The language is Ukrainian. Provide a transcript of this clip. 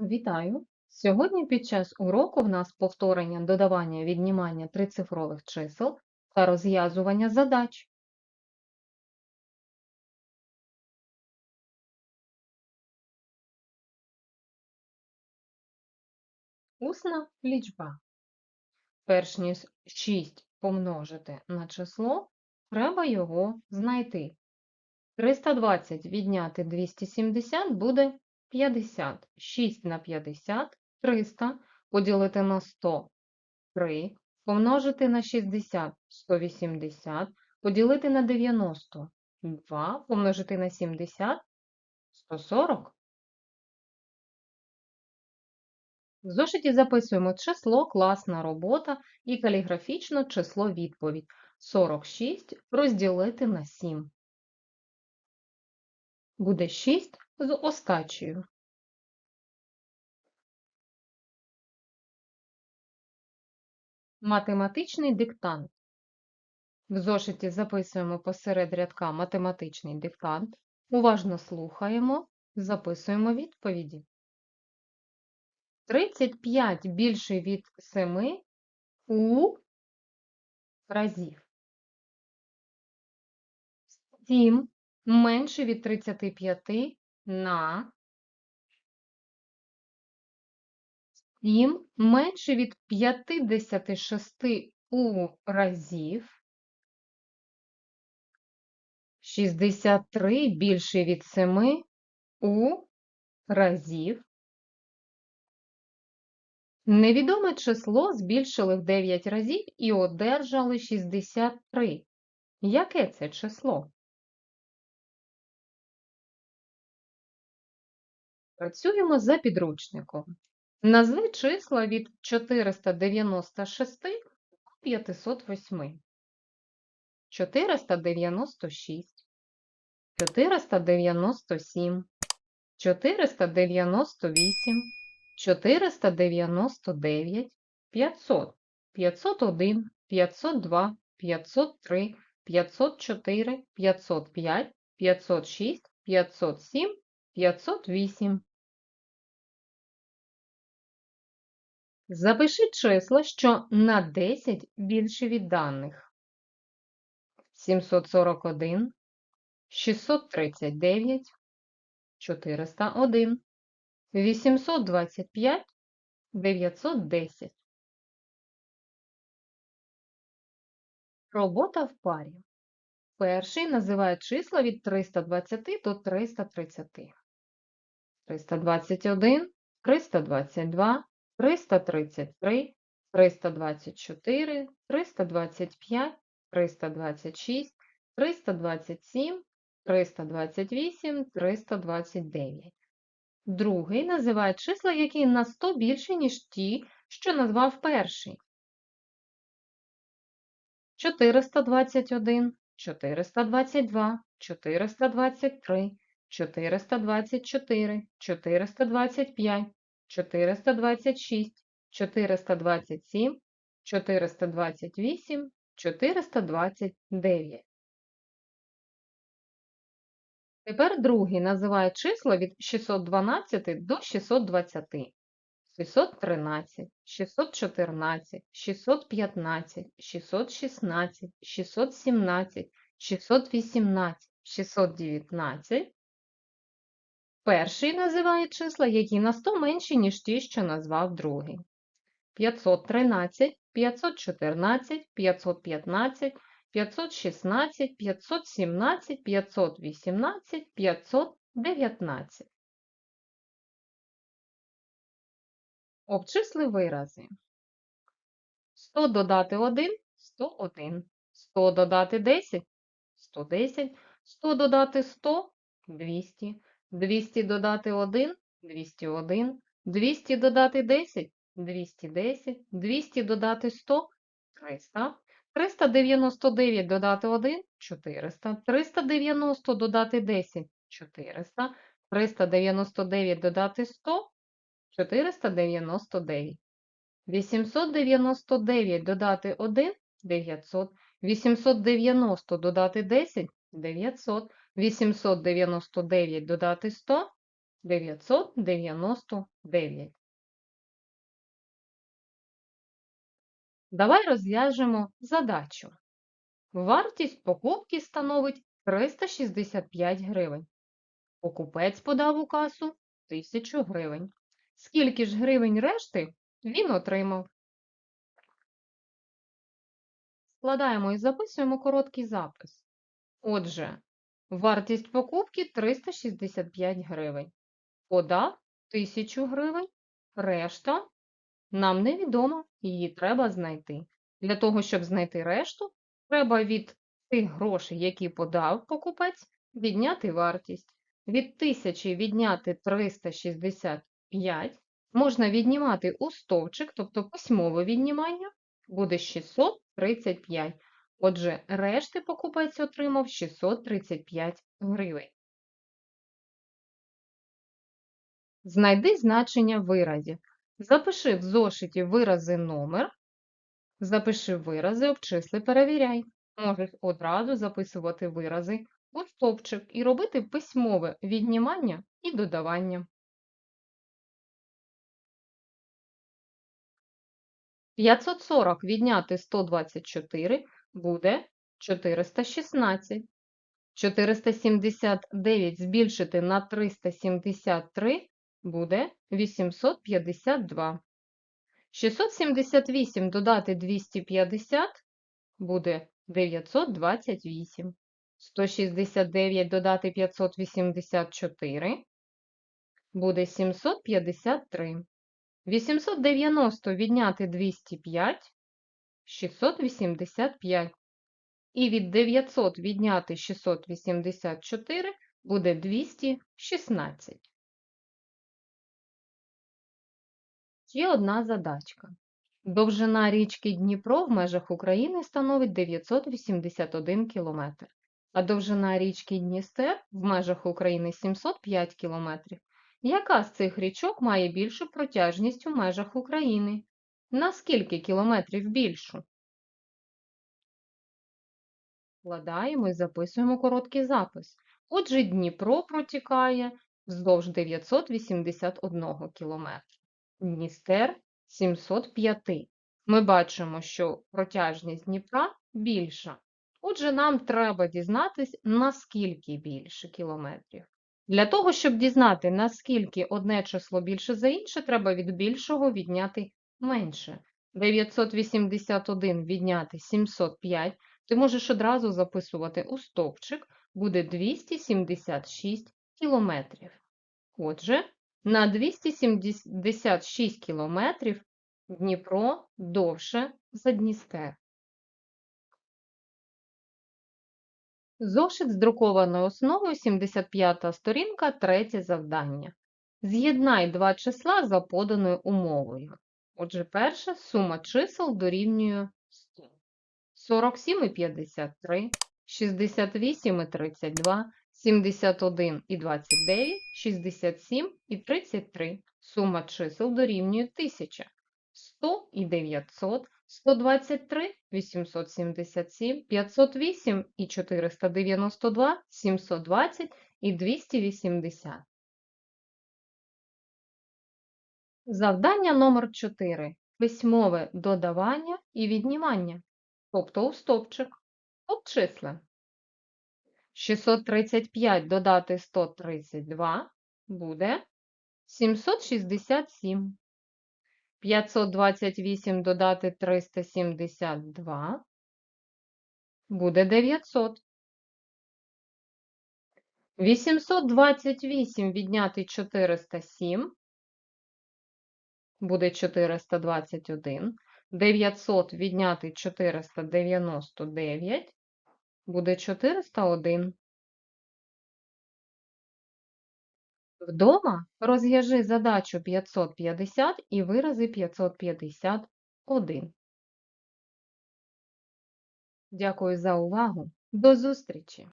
Вітаю! Сьогодні під час уроку в нас повторення додавання віднімання трицифрових чисел та розв'язування задач. Усна лічба. Перш ніж 6 помножити на число, треба його знайти. 320 відняти 270 буде 50. 6 на 50 – 300, поділити на 100 – 3, помножити на 60 – 180, поділити на 90 – 2, помножити на 70 – 140. В зошиті записуємо число, класна робота і каліграфічно число відповідь. 46 розділити на 7. Буде 6 з остачею. Математичний диктант. В зошиті записуємо посеред рядка математичний диктант. Уважно слухаємо, записуємо відповіді. 35 більше від 7 у разів. 7 менше від 35 на 7 менше від 56 у разів. 63 більше від 7 у разів. Невідоме число збільшили в 9 разів і одержали 63. Яке це число? Працюємо за підручником. Назви числа від 496 до 508. 496, 497, 498, 499, 500, 501, 502, 503, 504, 505, 506, 507, 508. Запиши числа, що на 10 більше від даних. 741, 639, 401, 825, 910. Робота в парі. Перший називає числа від 320 до 330. 321, 322, 333, 324, 325, 326, 327, 328, 329. Другий називає числа, які на 100 більше, ніж ті, що назвав перший. 421, 422, 423, 424, 425, 426, 427, 428, 429. Тепер другий називає числа від 612 до 620. 613, 614, 615, 616, 617, 618, 619. Перший називає числа, які на 100 менші, ніж ті, що назвав другий. 513, 514, 515, 516, 517, 518, 519. Обчисли вирази. 100 додати 1 – 101. 100 додати 10 – 110. 100 додати 100 – 200. 200 додати 1 – 201. 200 додати 10 – 210. 200 додати 100 – 300. 399 додати 1 – 400. 390 додати 10 – 400. 399 додати 100 – 499. 899 додати 1 – 900. 890 додати 10 – 900. 899 додати 100 999. Давай розв'яжемо задачу. Вартість покупки становить 365 гривень. Покупець подав у касу 1000 гривень. Скільки ж гривень решти він отримав? Складаємо і записуємо короткий запис. Отже, вартість покупки 365 гривень. Подав 1000 гривень, решта нам невідомо, її треба знайти. Для того, щоб знайти решту, треба від тих грошей, які подав покупець, відняти вартість. Від 1000 відняти 365 можна віднімати у стовпчик, тобто письмове віднімання, буде 635. Отже, решти покупець отримав 635 гривень. Знайди значення виразів. Запиши в зошиті вирази номер, запиши вирази, обчисли, перевіряй. Можеш одразу записувати вирази у стовпчик і робити письмове віднімання і додавання. 540 відняти 124 буде 416. 479 збільшити на 373 буде 852. 678 додати 250 буде 928. 169 додати 584 буде 753. 890 відняти 205 685. І від 900 відняти 684 буде 216. Ще одна задачка. Довжина річки Дніпро в межах України становить 981 км, а довжина річки Дністер в межах України 705 км. Яка з цих річок має більшу протяжність у межах України? На скільки кілометрів більшу? Вкладаємо і записуємо короткий запис. Отже, Дніпро протікає вздовж 981 км. Дністер 705. Ми бачимо, що протяжність Дніпра більша. Отже, нам треба дізнатись, наскільки більше кілометрів. Для того, щоб дізнати, наскільки одне число більше за інше, треба від більшого відняти менше. 981 відняти 705. Ти можеш одразу записувати у стовпчик, буде 276 кілометрів. Отже, на 276 кілометрів Дніпро довше за Дністер. Зошит з друкованою основою, 75 сторінка, третє завдання. З'єднай два числа за поданою умовою. Отже, перше сума чисел дорівнює 100. 47 і 53, 68 і 32, 71 і 29, 67 і 33. Сума чисел дорівнює 1000. 100 і 900, 123, 877, 508 і 492, 720 і 280. Завдання номер 4. Письмове додавання і віднімання. Тобто у стопчик. Обчисли. 635 додати 132 буде 767. 528 додати 372 буде 900. 828 відняти 407 буде 421. 900 відняти 499 буде 401. Вдома розв'яжи задачу 550 і вирази 551. Дякую за увагу. До зустрічі!